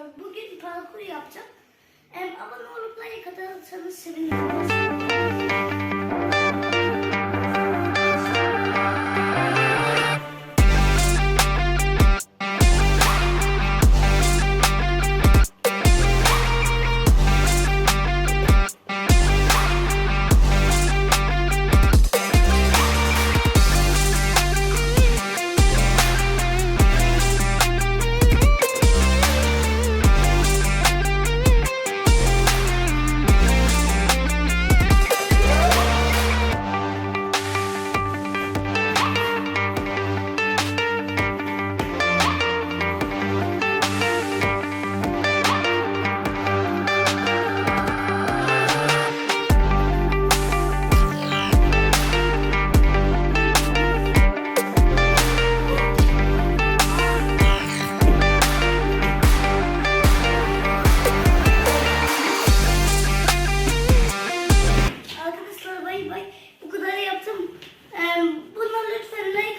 arkadaşlar bugün parkur yapacağım. Em, abone olup like atarsanız sevinirim. Bay bay. Bu kadar yaptım. Em, buna lütfen like.